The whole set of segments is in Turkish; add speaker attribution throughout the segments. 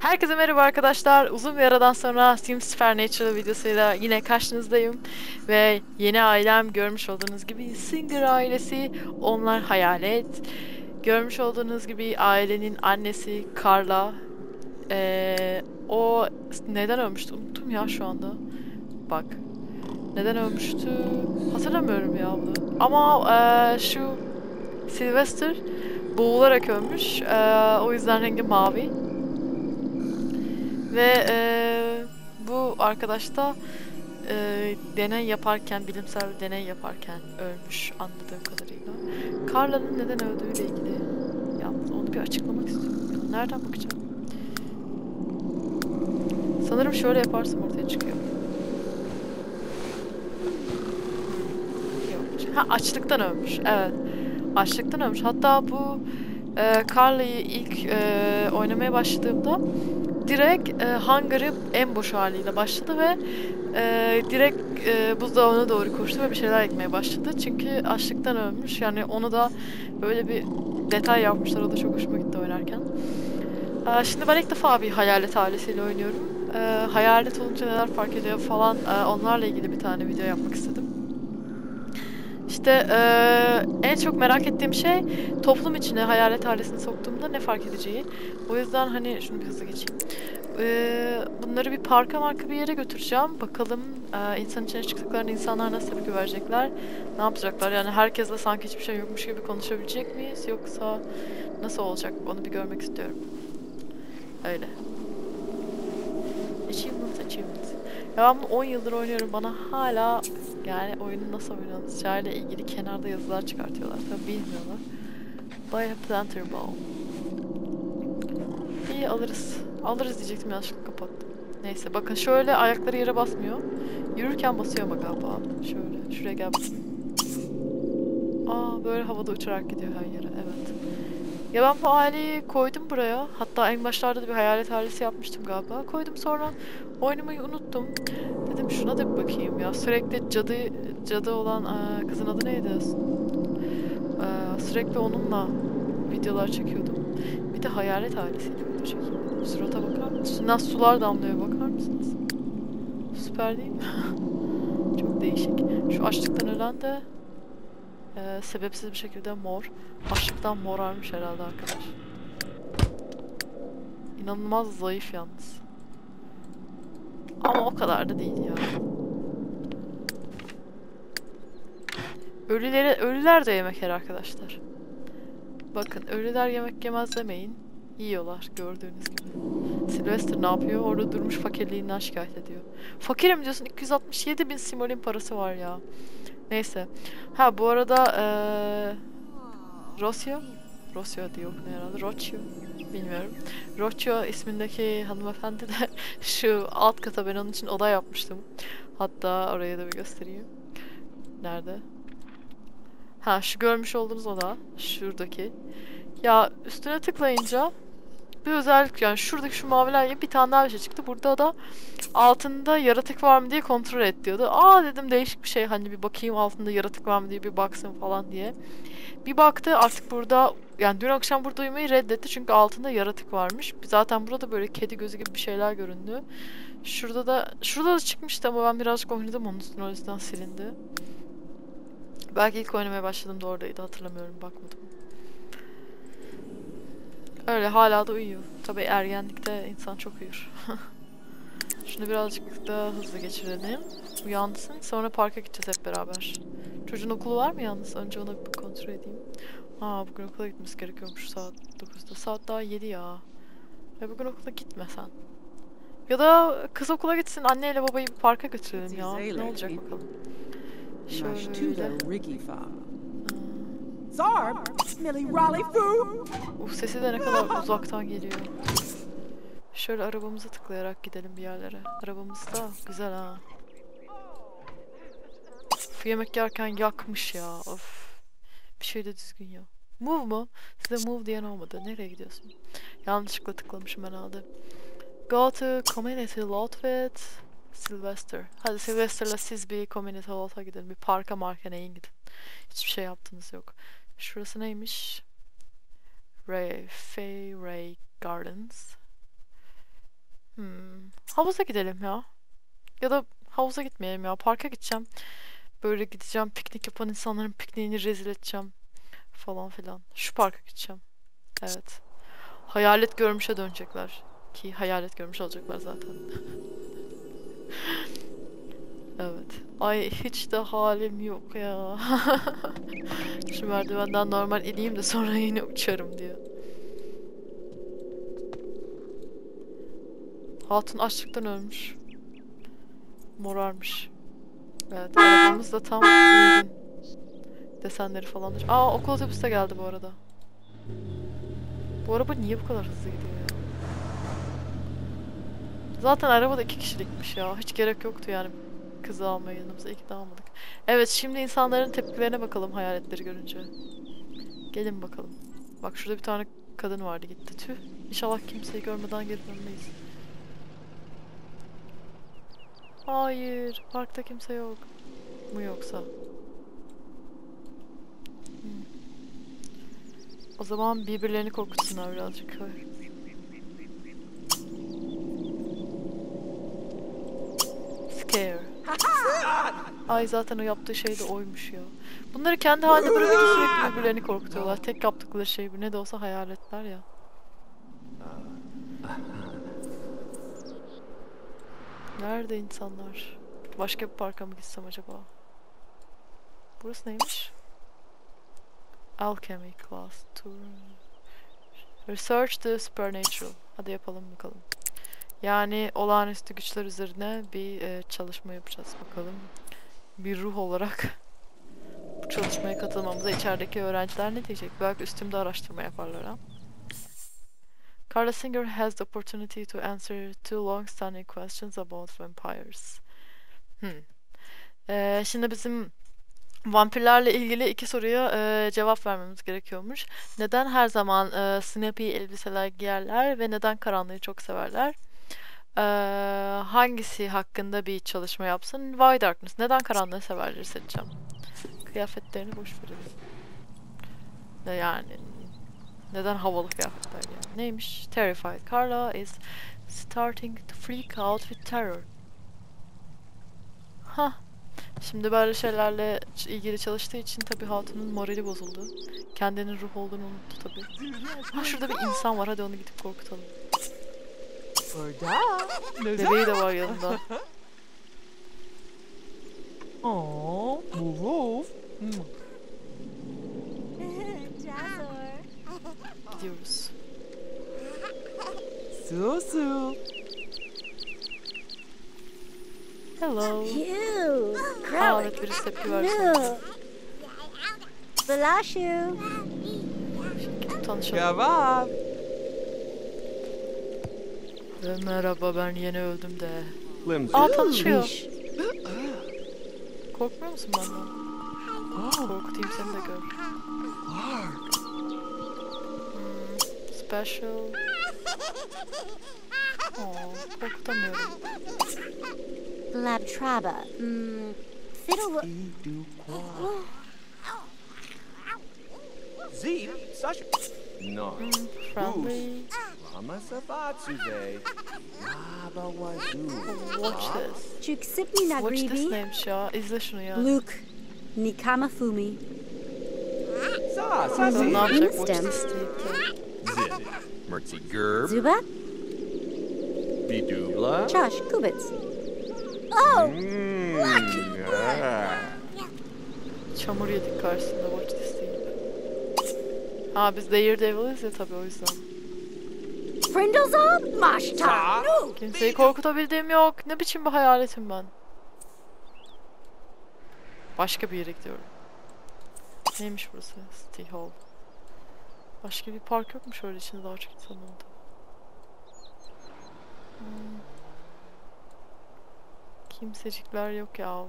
Speaker 1: Herkese merhaba arkadaşlar. Uzun bir aradan sonra Sims Supernatural videosuyla yine karşınızdayım. Ve yeni ailem görmüş olduğunuz gibi Singer ailesi. Onlar hayalet. Görmüş olduğunuz gibi ailenin annesi Carla. Ee, o neden ölmüştü? Unuttum ya şu anda. Bak. Neden ölmüştü? Hatırlamıyorum ya bunu. Ama ee, şu Sylvester boğularak ölmüş. Ee, o yüzden rengi mavi. Ve e, bu arkadaş da e, deney yaparken, bilimsel deney yaparken ölmüş anladığım kadarıyla. Carla'nın neden öldüğüyle ilgili yalnız onu bir açıklamak istiyorum. Nereden bakacağım? Sanırım şöyle yaparsam ortaya çıkıyor. Ha açlıktan ölmüş. Evet. Açlıktan ölmüş. Hatta bu e, Carla'yı ilk e, oynamaya başladığımda direkt e, hangarı en boş haliyle başladı ve e, direkt e, buzdağına doğru koştu ve bir şeyler ekmeye başladı. Çünkü açlıktan ölmüş. Yani onu da böyle bir detay yapmışlar. O da çok hoşuma gitti oynarken. E, şimdi ben ilk defa bir hayalet ailesiyle oynuyorum. E, hayalet olunca neler fark ediyor falan e, onlarla ilgili bir tane video yapmak istedim. İşte eee, en çok merak ettiğim şey toplum içine hayalet ailesini soktuğumda ne fark edeceği. O yüzden hani şunu bir hızlı geçeyim. Eee, bunları bir parka marka bir yere götüreceğim. Bakalım eee, insan içine çıktıklarında insanlar nasıl tepki verecekler. Ne yapacaklar? Yani herkesle sanki hiçbir şey yokmuş gibi konuşabilecek miyiz? Yoksa nasıl olacak? Onu bir görmek istiyorum. Öyle. Achievement, achievement. Ya ben bunu 10 yıldır oynuyorum. Bana hala yani oyunun nasıl oynanacağıyla ilgili kenarda yazılar çıkartıyorlar. Tabii bilmiyorlar. Buy a planter ball. İyi alırız. Alırız diyecektim yanlışlıkla kapattım. Neyse bakın şöyle ayakları yere basmıyor. Yürürken basıyor ama galiba. Şöyle şuraya gel. Aa böyle havada uçarak gidiyor her yere evet. Ya ben bu aileyi koydum buraya. Hatta en başlarda da bir hayalet ailesi yapmıştım galiba. Koydum sonra oynamayı unuttum. Dedim şuna da bir bakayım ya. Sürekli cadı cadı olan aa, kızın adı neydi? Aa, sürekli onunla videolar çekiyordum. Bir de hayalet ailesiyle video çekeyim dedim. Surata bakar mısınız? Nasıl sular damlıyor bakar mısınız? Süper değil mi? Çok değişik. Şu açlıktan ölen de ee, sebepsiz bir şekilde mor. Açlıktan morarmış herhalde arkadaş. İnanılmaz zayıf yalnız. Ama o kadar da değil ya. Ölüleri, ölüler de yemek yer arkadaşlar. Bakın ölüler yemek yemez demeyin. Yiyorlar gördüğünüz gibi. Sylvester ne yapıyor? Orada durmuş fakirliğinden şikayet ediyor. Fakirim diyorsun 267 bin simolin parası var ya. Neyse. Ha bu arada eee Rocio Rocio diye okunuyor herhalde. Rocio. Bilmiyorum. Rocio ismindeki hanımefendi de şu alt kata ben onun için oda yapmıştım. Hatta oraya da bir göstereyim. Nerede? Ha şu görmüş olduğunuz oda. Şuradaki. Ya üstüne tıklayınca bir özellik yani şuradaki şu maviler gibi bir tane daha bir şey çıktı. Burada da altında yaratık var mı diye kontrol et diyordu. Aa dedim değişik bir şey hani bir bakayım altında yaratık var mı diye bir baksın falan diye. Bir baktı artık burada yani dün akşam burada uyumayı reddetti çünkü altında yaratık varmış. Zaten burada böyle kedi gözü gibi bir şeyler göründü. Şurada da şurada da çıkmıştı ama ben birazcık oynadım onun üstüne o yüzden silindi. Belki ilk oynamaya başladığımda oradaydı hatırlamıyorum bakmadım. Öyle hala da uyuyor. Tabii ergenlikte insan çok uyur. Şunu birazcık daha hızlı geçirelim. Uyansın. Sonra parka gideceğiz hep beraber. Çocuğun okulu var mı yalnız? Önce ona bir kontrol edeyim. Aa bugün okula gitmesi gerekiyormuş saat 9'da. Saat daha 7 ya. Ve bugün okula gitmesen. Ya da kız okula gitsin anneyle babayı bir parka götürelim ya. Ne olacak bakalım. Şöyle.
Speaker 2: Zarb, Millie Raleigh Foo.
Speaker 1: Uh sesi de ne kadar uzaktan geliyor. Şöyle arabamıza tıklayarak gidelim bir yerlere. Arabamız da güzel ha. Of, yemek yerken yakmış ya. Of. Bir şey de düzgün ya. Move mu? Size move diyen olmadı. Nereye gidiyorsun? Yanlışlıkla tıklamışım herhalde. Go to community lot with Sylvester. Hadi Sylvester'la siz bir community lot'a gidin. Bir parka marka neyin gidin. Hiçbir şey yaptığınız yok. Şurası neymiş? Ray, Fay Ray Gardens. Hmm. Havuza gidelim ya. Ya da havuza gitmeyelim ya. Parka gideceğim. Böyle gideceğim. Piknik yapan insanların pikniğini rezil edeceğim. Falan filan. Şu parka gideceğim. Evet. Hayalet görmüşe dönecekler. Ki hayalet görmüş olacaklar zaten. Evet. Ay hiç de halim yok ya. Şu merdivenden normal ineyim de sonra yine uçarım diyor. Hatun açlıktan ölmüş. Morarmış. Evet, arabamız da tam uygun. Desenleri falan. Aa, okul otobüsü de geldi bu arada. Bu araba niye bu kadar hızlı gidiyor ya? Zaten araba da iki kişilikmiş ya. Hiç gerek yoktu yani kızı almaya yanımıza. İyi de almadık. Evet, şimdi insanların tepkilerine bakalım hayaletleri görünce. Gelin bakalım. Bak şurada bir tane kadın vardı gitti. Tüh. İnşallah kimseyi görmeden geri dönmeyiz. Hayır, parkta kimse yok. Mu yoksa? Hmm. O zaman birbirlerini korkutsunlar birazcık. Scare. Ay zaten o yaptığı şey de oymuş ya. Bunları kendi halinde bırakınca sürekli birbirlerini korkutuyorlar. Tek yaptıkları şey bu. Ne de olsa hayaletler ya. Nerede insanlar? Başka bir parka mı gitsem acaba? Burası neymiş? Alchemy class tour. Research the supernatural. Hadi yapalım bakalım. Yani olağanüstü güçler üzerine bir e, çalışma yapacağız bakalım. Bir ruh olarak bu çalışmaya katılmamıza içerideki öğrenciler ne diyecek? Belki üstümde araştırma yaparlar ha. Carla Singer has the opportunity to answer two long-standing questions about vampires. Hmm. Ee, şimdi bizim vampirlerle ilgili iki soruya e, cevap vermemiz gerekiyormuş. Neden her zaman e, snappy elbiseler giyerler ve neden karanlığı çok severler? Ee, hangisi hakkında bir çalışma yapsın? Why Darkness. Neden karanlığı severleri seçeceğim. Kıyafetlerini boş verelim. Yani? Neden havalı kıyafetler yani? Neymiş? Terrified. Carla is starting to freak out with terror. Ha. Şimdi böyle şeylerle ilgili çalıştığı için tabii Hatun'un morali bozuldu. Kendinin ruh olduğunu unuttu tabii. Ha şurada bir insan var. Hadi onu gidip korkutalım.
Speaker 2: Burada.
Speaker 1: Bebeği de var yanında.
Speaker 2: Oh, woof.
Speaker 1: Gidiyoruz.
Speaker 2: Su su.
Speaker 1: Hello.
Speaker 3: Ew,
Speaker 1: Aa evet birisi tepki verdi sanki.
Speaker 3: Ew. Balashu.
Speaker 1: Gidip tanışalım.
Speaker 2: Kebap.
Speaker 1: Ve merhaba ben yeni öldüm de.
Speaker 4: Flimsy.
Speaker 1: Aa tanışıyor.
Speaker 3: Bish.
Speaker 1: Korkmuyor musun benden? Korkutayım seni de gör. Hmm, special. Oo, korkutamıyorum.
Speaker 3: Labtraba. Mm, fiddle.
Speaker 4: Zeep. Sasha. No.
Speaker 1: Hmm, friendly. Watch this.
Speaker 3: Chuksipni
Speaker 1: Watch this name, Shaw. Izlishnu ya.
Speaker 3: Luke.
Speaker 1: Nikama
Speaker 4: Fumi. Mertzi Gerb.
Speaker 3: Zuba.
Speaker 4: Bidubla.
Speaker 3: Josh Kubitz. Oh!
Speaker 1: Çamur yedik karşısında watch this değil. Ha biz Daredevil ya tabii o yüzden. Kimseyi korkutabildiğim yok. Ne biçim bir hayaletim ben. Başka bir yere gidiyorum. Neymiş burası? City Hall. Başka bir park yok mu şöyle içinde daha çok insan oldu? Hmm. Kimsecikler yok ya.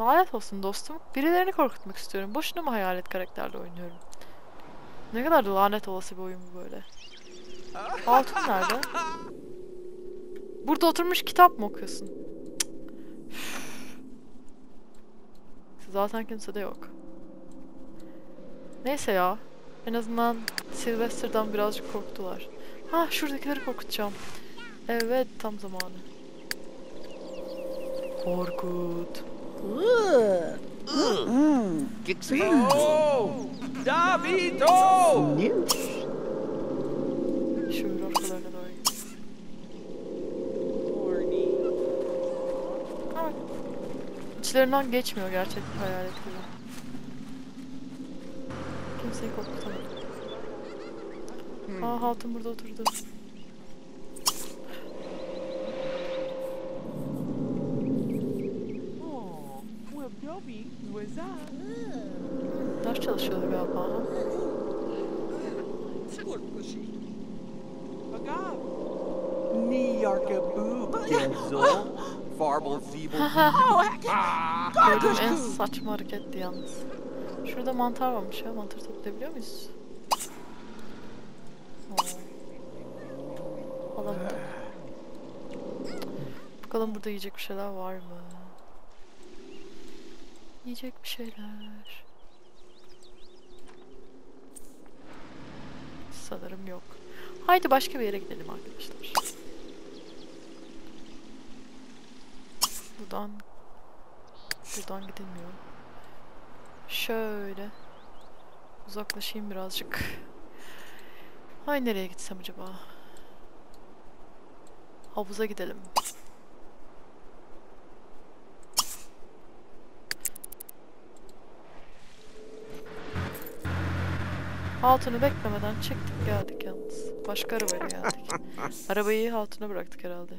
Speaker 1: Lanet olsun dostum. Birilerini korkutmak istiyorum. Boşuna mı hayalet karakterle oynuyorum? Ne kadar da lanet olası bir oyun bu böyle. Altın nerede? Burada oturmuş kitap mı okuyorsun? Zaten kimse de yok. Neyse ya. En azından Sylvester'dan birazcık korktular. Ha şuradakileri korkutacağım. Evet tam zamanı. Korkut.
Speaker 4: Oh! Davito!
Speaker 1: Şöyle arkalarına doğru. Evet. İçlerinden geçmiyor gerçek bir hayalet gibi. Kimseyi korkutamadı. Aa hatun burada oturdu.
Speaker 2: Oh, well, Dobby was that?
Speaker 1: Ders çalışıyorlar galiba. Gördüğüm en saçma hareketti yalnız. Şurada mantar varmış ya. Mantar toplayabiliyor muyuz? Alamadım. Bakalım burada yiyecek bir şeyler var mı? Yiyecek bir şeyler. Sanırım yok. Haydi başka bir yere gidelim arkadaşlar. Buradan buradan gidilmiyor. Şöyle uzaklaşayım birazcık. Hay nereye gitsem acaba? Havuza gidelim. Hatun'u beklemeden çıktık geldik yalnız. Başka arabayla geldik. Arabayı Hatun'a bıraktık herhalde.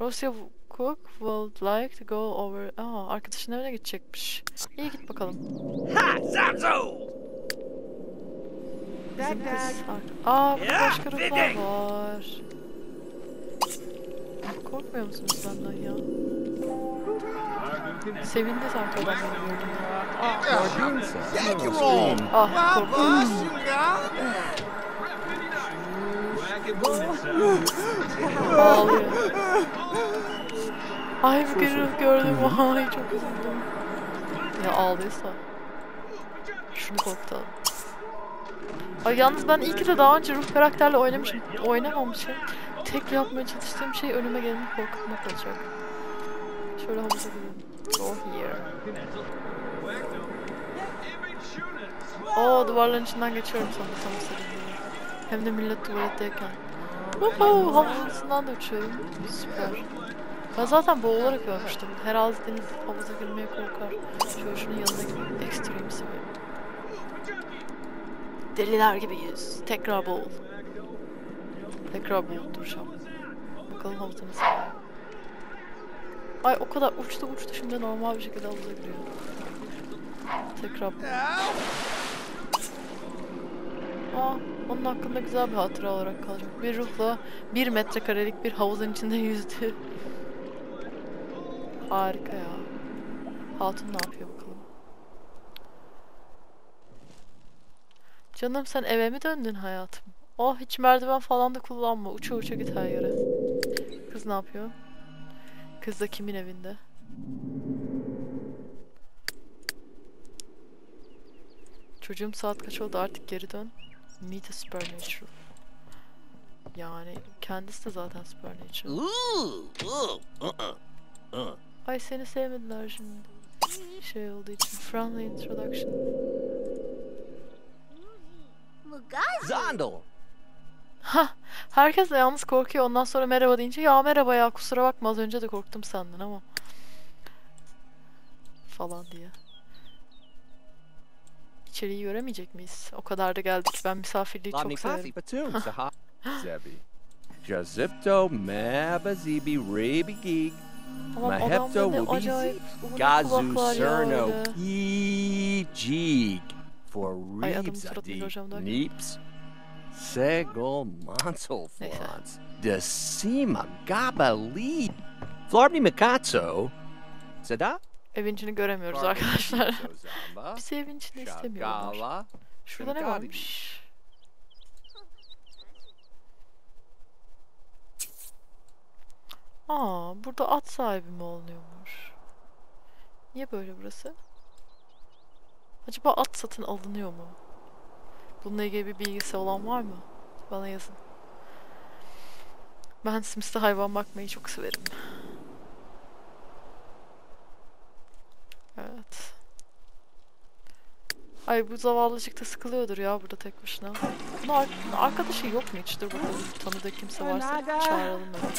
Speaker 1: Rosia Cook would like to go over... Aa, arkadaşının evine gidecekmiş. İyi git bakalım.
Speaker 4: Ha! Zamzo!
Speaker 1: Bizim kız Aa burada başka ruhlar var. Korkmuyor musunuz benden ya? Sevindi sanki adam
Speaker 4: you, Ron.
Speaker 1: Ah korktum. Ağlıyor. Ay bir kere gördüm. Ay çok üzüldüm. Ya ağlıyorsa. Şunu korkutalım. Ay yalnız ben iyi ki de daha önce ruh karakterle oynamışım. Oynamamışım. Tek yapmaya çalıştığım şey önüme geleni korkutmak olacak. Şöyle havuza gidelim. Go here. Oo duvarların içinden geçiyorum sandım tam istediğim. Hem de millet tuvaletteyken. Woohoo! Havuzun içinden de uçuyorum. Süper. Ben zaten boğularak ölmüştüm. Herhalde deniz havuza girmeye korkar. Şöyle şunun yanına gidip ekstrem seviyorum. Deliler gibiyiz. Tekrar boğul. Tekrar boğul duracağım. Bakalım havuza nasıl. Ay o kadar uçtu uçtu şimdi normal bir şekilde havuza giriyor. Tekrar. Aa, onun hakkında güzel bir hatıra olarak kalacak. Bir ruhla bir metrekarelik bir havuzun içinde yüzdü. Harika ya. Hatun ne yapıyor bakalım. Canım sen eve mi döndün hayatım? Oh hiç merdiven falan da kullanma. Uça uça git her yere. Kız ne yapıyor? Kız da kimin evinde? Çocuğum saat kaç oldu artık geri dön. Meet a supernatural. Yani kendisi de zaten supernatural.
Speaker 4: Uh-uh. Uh.
Speaker 1: Ay seni sevmediler şimdi. Şey olduğu için. Friendly introduction.
Speaker 4: Zondel.
Speaker 1: Ha, herkes de yalnız korkuyor. Ondan sonra merhaba deyince ya merhaba ya kusura bakma az önce de korktum senden ama. Falan diye. İçeriği göremeyecek miyiz? O kadar da geldik. Ben misafirliği çok severim.
Speaker 4: Jazipto, Mabazibi, Geek,
Speaker 1: Ama
Speaker 4: Mahepto Wubizi, Gazu
Speaker 1: ya
Speaker 4: Cerno,
Speaker 1: öyle.
Speaker 4: Ejig, for Reeves Adi. Neeps, Segol Montalflans, Decima Gabali, Flarbni Mikatso, Sada,
Speaker 1: Evin içini göremiyoruz arkadaşlar. Bizi evin içinde istemiyorlar. Şurada ne varmış? Aa, burada at sahibi mi olunuyormuş? Niye böyle burası? Acaba at satın alınıyor mu? Bununla ilgili bir bilgisi olan var mı? Bana yazın. Ben Sims'te hayvan bakmayı çok severim. Evet. Ay bu zavallıcık da sıkılıyordur ya burada tek başına. Bunun ar- arkadaşı yok mu hiç? Dur bakalım tanıdığı kimse varsa çağıralım hemen.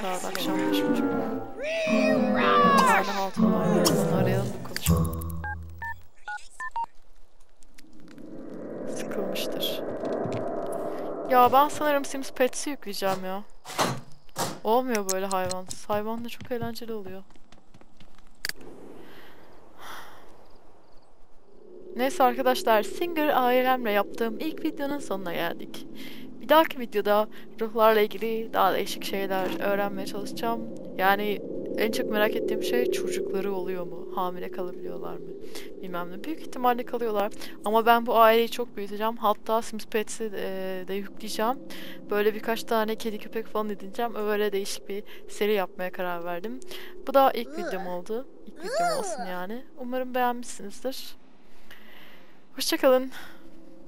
Speaker 1: Saat akşam buçuk. Bir tane hatun var. Onu arayalım konuşalım. Ya ben sanırım Sims Pets'i yükleyeceğim ya. Olmuyor böyle hayvan. Hayvan da çok eğlenceli oluyor. Neyse arkadaşlar Singer ailemle yaptığım ilk videonun sonuna geldik. Bir dahaki videoda ruhlarla ilgili daha değişik şeyler öğrenmeye çalışacağım. Yani en çok merak ettiğim şey çocukları oluyor mu? Hamile kalabiliyorlar mı? Bilmem ne. Büyük ihtimalle kalıyorlar. Ama ben bu aileyi çok büyüteceğim. Hatta Sims Pets'i de, de yükleyeceğim. Böyle birkaç tane kedi köpek falan edineceğim. Öyle değişik bir seri yapmaya karar verdim. Bu da ilk videom oldu. İlk videom olsun yani. Umarım beğenmişsinizdir. Hoşçakalın.